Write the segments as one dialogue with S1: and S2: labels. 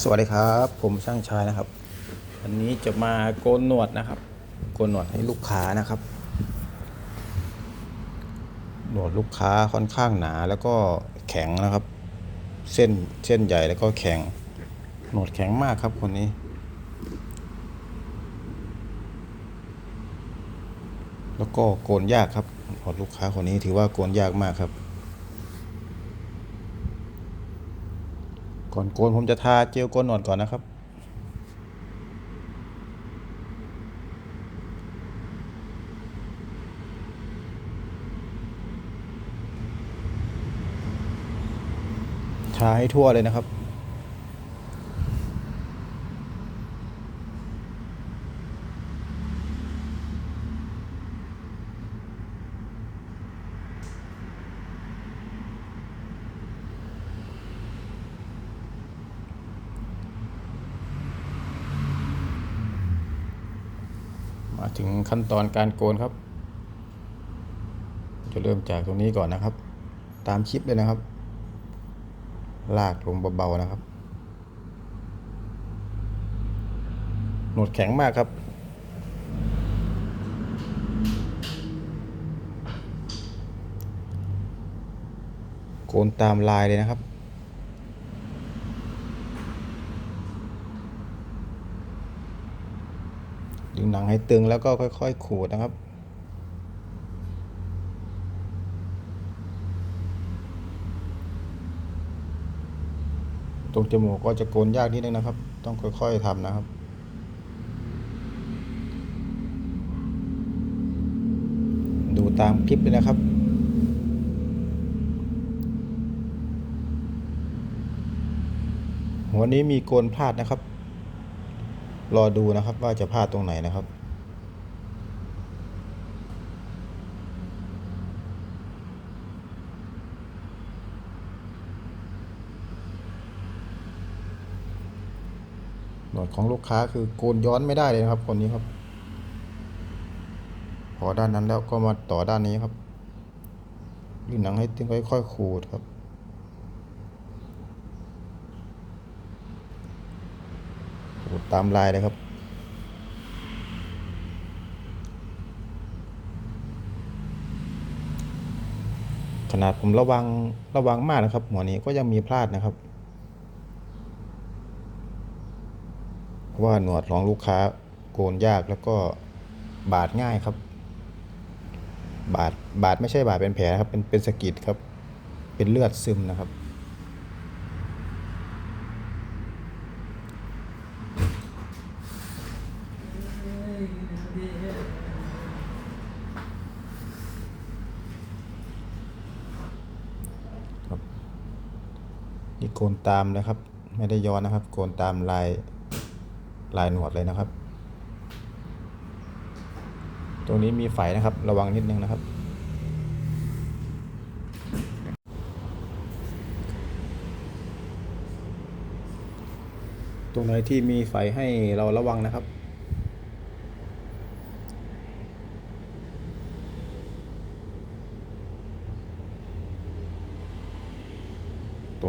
S1: สวัสดีครับ ผมช่างชายนะครับ วันนี้จะมาโกนหนวดนะครับ โกนหนวดให้ลูกค้านะครับ หนวดลูกค้าค่อนข้างหนาแล้วก็แข็งนะครับ เส้นเส้นใหญ่แล้วก็แข็ง หนวดแข็งมากครับคนนี้ แล้วก็โกนยากครับหนวดลูกค้าคนนี้ถือว่าโกนยากมากครับ ก่อนโกนผมจะทาเจลโกนหนวดก่อนนะครับ ทาให้ทั่วเลยนะครับ มาถึงขั้นตอนการโกนครับ จะเริ่มจากตรงนี้ก่อนนะครับ ตามคลิปเลยนะครับ ลากลงเบาๆนะครับ หนวดแข็งมากครับโกนตามลายเลยนะครับ ดึงหนังให้ตึงแล้วก็ค่อยๆขูดนะครับตรงจมูกก็จะโกนยากนิดนึงนะครับ ต้องค่อยๆทำนะครับ ดูตามคลิปเลยนะครับหัวนี้มีโกนพลาดนะครับ รอดูนะครับว่าจะพลาดตรงไหนนะครับหนวดของลูกค้าคือโกนย้อนไม่ได้เลยนะครับ คนนี้ครับ พอด้านนั้นแล้วก็มาต่อด้านนี้ครับยืนหนังให้ตึงค่อยๆขูดครับ ขูด ตามลายเลยครับ ขนาดผมระวังระวังมากนะครับ หัวนี้ก็ยังมีพลาดนะครับ เพราะว่าหนวดของลูกค้าโกนยากแล้วก็บาดง่ายครับ บาดบาดไม่ใช่บาดเป็นแผลครับ เป็นเป็นสะกิดครับ เป็นเลือดซึมนะครับ นี่ โกนตามนะครับ ไม่ได้ย้อนนะครับ โกนตามลายลายหนวดเลยนะครับ ตรงนี้มีไฝนะครับ ระวังนิดนึงนะครับ ตรงไหนที่มีไฝให้เราระวังนะครับ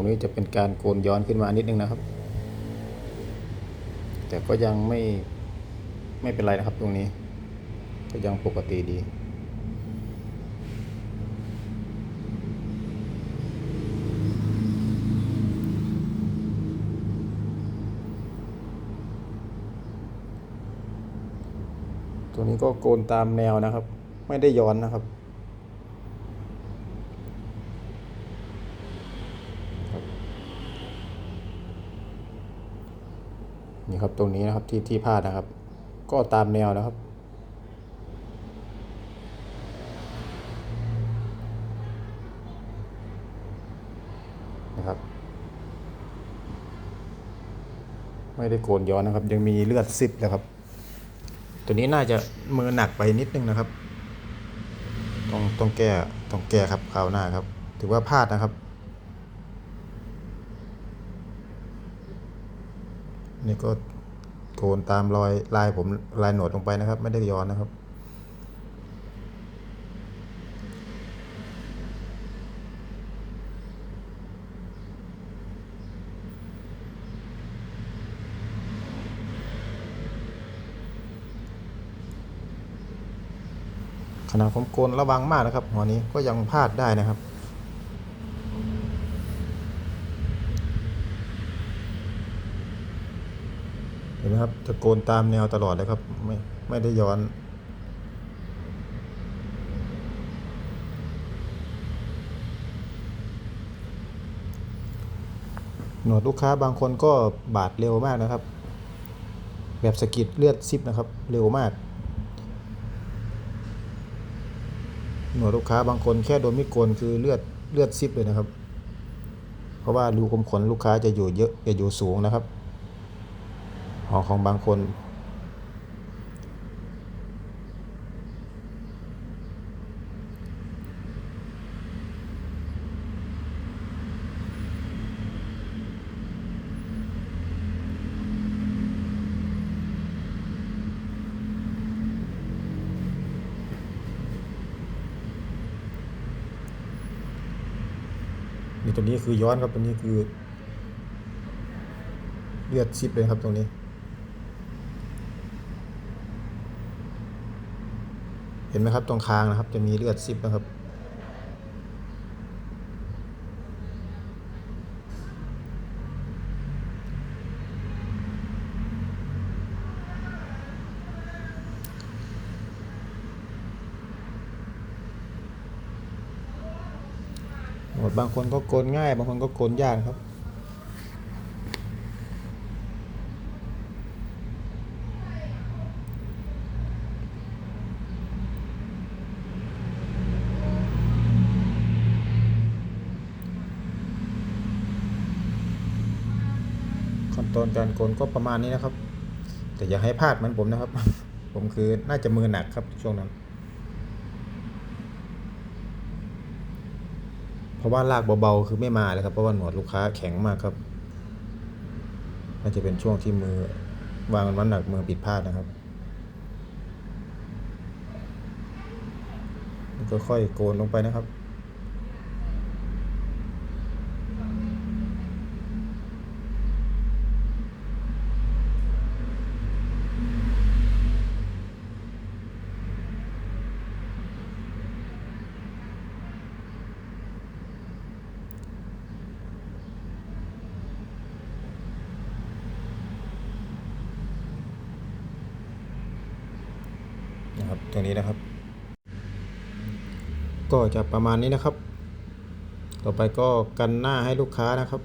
S1: รงนี้จะเป็นการโกนย้อนขึ้นมานิดนึงนะครับ แต่ก็ยังไม่ไม่เป็นไรนะครับตรงนี้ ก็ยังปกติดีตัวนี้ก็โกนตามแนวนะครับ ไม่ได้ย้อนนะครับ นี่ครับตรงนี้นะครับที่ที่พลาดนะครับ ก็ตามแนวนะครับ นะครับ ไม่ได้โกนย้อนนะครับ ยังมีเลือดซิบนะครับ ตัวนี้น่าจะมือหนักไปนิดนึงนะครับ ต้องต้องแก้ต้องแก้ครับคราวหน้าครับ ถือว่าพลาดนะครับ นี่ก็โกนตามรอยลายผมลายหนวดลงไปนะครับ ไม่ได้ย้อนนะครับขนาดผมโกนระวังมากนะครับหัวนี้ก็ยังพลาดได้นะครับ ห็นไหมครับจะโกนตามแนวตลอดเลยครับ ไม่ไม่ได้ย้อน หนวดลูกค้าบางคนก็บาดเร็วมากนะครับ แบบสกิดเลือดซิบนะครับ เร็วมาก หนวดลูกค้าบางคนแค่โดนมีดโกนคือเลือดเลือดซิบเลยนะครับ เพราะว่ารูขุมขนลูกค้าจะอยู่เยอะจะอยู่สูงนะครับ อของบางคน นี่ตัวนี้คือย้อนครับตัวนี้คือเลือดซิบเลยครับตรงนี้ เห็นไหมครับตรงคางนะครับ จะมีเลือดซิบนะครับหมดบางคนก็โกนง่าย บางคนก็โกนยากครับ ขั้นตอนการโกนก็ประมาณนี้นะครับ แต่อย่าให้พลาดเหมือนผมนะครับ ผมคือน่าจะมือหนักครับช่วงนั้น เพราะว่าลากเบาๆคือไม่มาเลยครับเพราะว่าหนวดลูกค้าแข็งมากครับ น่าจะเป็นช่วงที่มือวางน้ำหนักมือผิดพลาดนะครับก็ค่อยโกนลงไปนะครับ ตรงนี้นะครับ ก็จะประมาณนี้นะครับ ต่อไปก็กันหน้าให้ลูกค้านะครับ